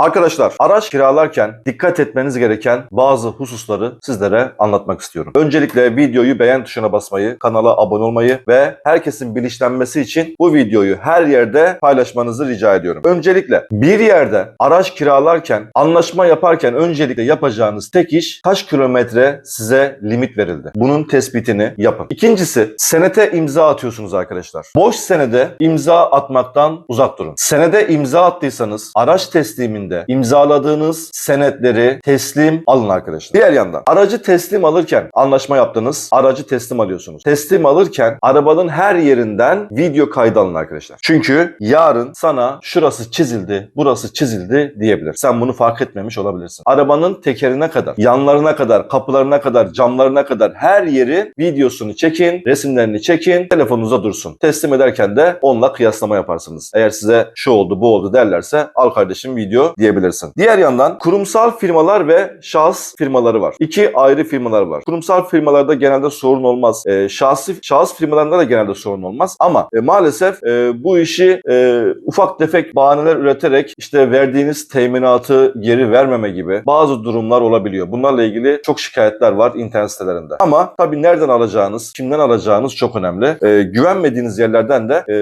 Arkadaşlar araç kiralarken dikkat etmeniz gereken bazı hususları sizlere anlatmak istiyorum. Öncelikle videoyu beğen tuşuna basmayı, kanala abone olmayı ve herkesin bilinçlenmesi için bu videoyu her yerde paylaşmanızı rica ediyorum. Öncelikle bir yerde araç kiralarken, anlaşma yaparken öncelikle yapacağınız tek iş kaç kilometre size limit verildi. Bunun tespitini yapın. İkincisi senete imza atıyorsunuz arkadaşlar. Boş senede imza atmaktan uzak durun. Senede imza attıysanız araç tesliminde imzaladığınız senetleri teslim alın arkadaşlar. Diğer yandan aracı teslim alırken anlaşma yaptınız. Aracı teslim alıyorsunuz. Teslim alırken arabanın her yerinden video kaydı alın arkadaşlar. Çünkü yarın sana şurası çizildi, burası çizildi diyebilir. Sen bunu fark etmemiş olabilirsin. Arabanın tekerine kadar, yanlarına kadar, kapılarına kadar, camlarına kadar her yeri videosunu çekin, resimlerini çekin, telefonunuza dursun. Teslim ederken de onunla kıyaslama yaparsınız. Eğer size şu oldu, bu oldu derlerse al kardeşim video diyebilirsin. Diğer yandan kurumsal firmalar ve şahıs firmaları var. İki ayrı firmalar var. Kurumsal firmalarda genelde sorun olmaz. Ee, şahsi şahıs firmalarında da genelde sorun olmaz. Ama e, maalesef e, bu işi e, ufak tefek bahaneler üreterek işte verdiğiniz teminatı geri vermeme gibi bazı durumlar olabiliyor. Bunlarla ilgili çok şikayetler var internet sitelerinde. Ama tabii nereden alacağınız, kimden alacağınız çok önemli. E, güvenmediğiniz yerlerden de e,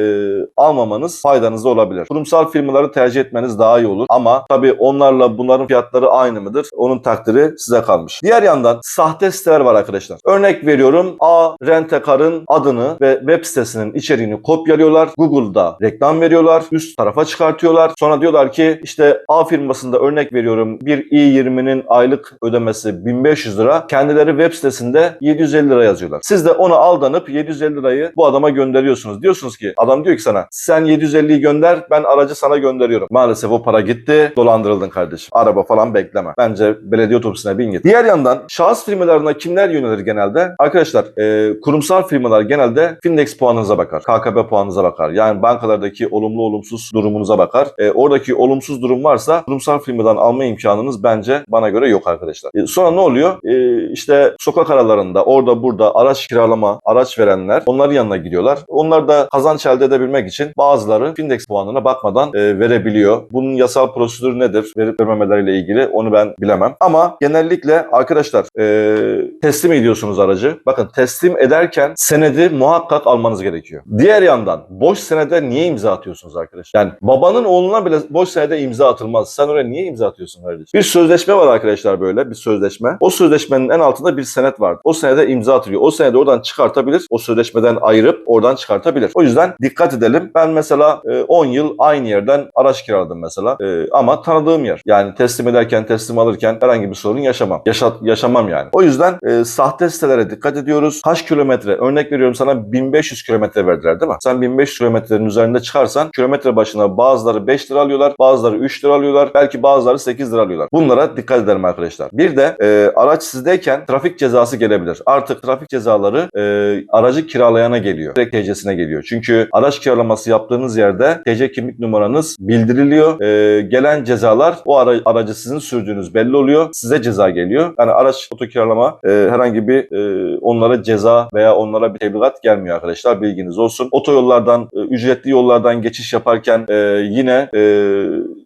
almamanız faydanıza olabilir. Kurumsal firmaları tercih etmeniz daha iyi olur. Ama tabii onlarla bunların fiyatları aynı mıdır? Onun takdiri size kalmış. Diğer yandan sahte siteler var arkadaşlar. Örnek veriyorum A Rentekar'ın adını ve web sitesinin içeriğini kopyalıyorlar. Google'da reklam veriyorlar. Üst tarafa çıkartıyorlar. Sonra diyorlar ki işte A firmasında örnek veriyorum bir i20'nin aylık ödemesi 1500 lira. Kendileri web sitesinde 750 lira yazıyorlar. Siz de ona aldanıp 750 lirayı bu adama gönderiyorsunuz. Diyorsunuz ki adam diyor ki sana sen 750'yi gönder ben aracı sana gönderiyorum. Maalesef o para gitti. Dolandırıldın kardeşim. Araba falan bekleme. Bence belediye otobüsüne bin git. Diğer yandan şahıs firmalarına kimler yönelir genelde? Arkadaşlar e, kurumsal firmalar genelde Findex puanınıza bakar. KKB puanınıza bakar. Yani bankalardaki olumlu olumsuz durumunuza bakar. E, oradaki olumsuz durum varsa kurumsal firmadan alma imkanınız bence bana göre yok arkadaşlar. E, sonra ne oluyor? E, işte sokak aralarında orada burada araç kiralama, araç verenler onların yanına gidiyorlar. Onlar da kazanç elde edebilmek için bazıları Findex puanına bakmadan e, verebiliyor. Bunun yasal prosedürü nedir? Verip vermemeleriyle ilgili onu ben bilemem. Ama genellikle arkadaşlar e, teslim ediyorsunuz aracı. Bakın teslim ederken senedi muhakkak almanız gerekiyor. Diğer yandan boş senede niye imza atıyorsunuz arkadaşlar? Yani babanın oğluna bile boş senede imza atılmaz. Sen oraya niye imza atıyorsun kardeşim? Bir sözleşme var arkadaşlar böyle bir sözleşme. O sözleşmenin en altında bir senet var. O senede imza atılıyor. O senede oradan çıkartabilir. O sözleşmeden ayırıp oradan çıkartabilir. O yüzden dikkat edelim. Ben mesela e, 10 yıl aynı yerden araç kiraladım mesela. E, ama tanıdığım yer. Yani teslim ederken, teslim alırken herhangi bir sorun yaşamam. Yaşat, yaşamam yani. O yüzden e, sahte sitelere dikkat ediyoruz. Kaç kilometre? Örnek veriyorum sana 1500 kilometre verdiler değil mi? Sen 1500 kilometrenin üzerinde çıkarsan kilometre başına bazıları 5 lira alıyorlar, bazıları 3 lira alıyorlar, belki bazıları 8 lira alıyorlar. Bunlara dikkat edelim arkadaşlar. Bir de e, araç sizdeyken trafik cezası gelebilir. Artık trafik cezaları e, aracı kiralayana geliyor. Direkt TC'sine geliyor. Çünkü araç kiralaması yaptığınız yerde TC kimlik numaranız bildiriliyor. E, gelen cezalar o ara, aracı sizin sürdüğünüz belli oluyor. Size ceza geliyor. Yani araç otokiralama e, herhangi bir e, onlara ceza veya onlara bir tebligat gelmiyor arkadaşlar. Bilginiz olsun. Otoyollardan, e, ücretli yollardan geçiş yaparken e, yine e,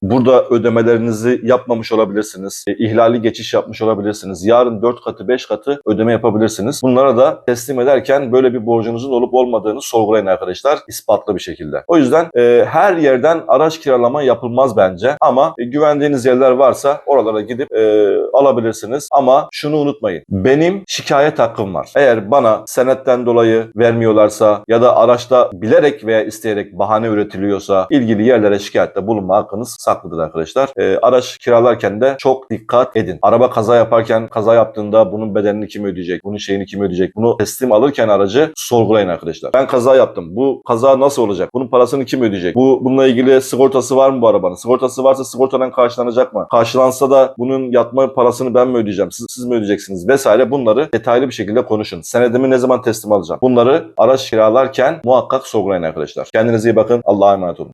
burada ödemelerinizi yapmamış olabilirsiniz. E, ihlali geçiş yapmış olabilirsiniz. Yarın 4 katı 5 katı ödeme yapabilirsiniz. Bunlara da teslim ederken böyle bir borcunuzun olup olmadığını sorgulayın arkadaşlar ispatlı bir şekilde. O yüzden e, her yerden araç kiralama yapılmaz bence ama e, güvendiğiniz yerler varsa oralara gidip e, alabilirsiniz. Ama şunu unutmayın. Benim şikayet hakkım var. Eğer bana senetten dolayı vermiyorlarsa ya da araçta bilerek veya isteyerek bahane üretiliyorsa ilgili yerlere şikayette bulunma hakkınız saklıdır arkadaşlar. E, araç kiralarken de çok dikkat edin. Araba kaza yaparken kaza yaptığında bunun bedelini kim ödeyecek? Bunun şeyini kim ödeyecek? Bunu teslim alırken aracı sorgulayın arkadaşlar. Ben kaza yaptım. Bu kaza nasıl olacak? Bunun parasını kim ödeyecek? Bu bununla ilgili sigortası var mı bu arabanın? Sigortası varsa sigortadan karşılanacak mı? Karşılansa da bunun yatma parasını ben mi ödeyeceğim? Siz, siz mi ödeyeceksiniz? Vesaire bunları detaylı bir şekilde konuşun. Senedimi ne zaman teslim alacağım? Bunları araç kiralarken muhakkak sorgulayın arkadaşlar. Kendinize iyi bakın. Allah'a emanet olun.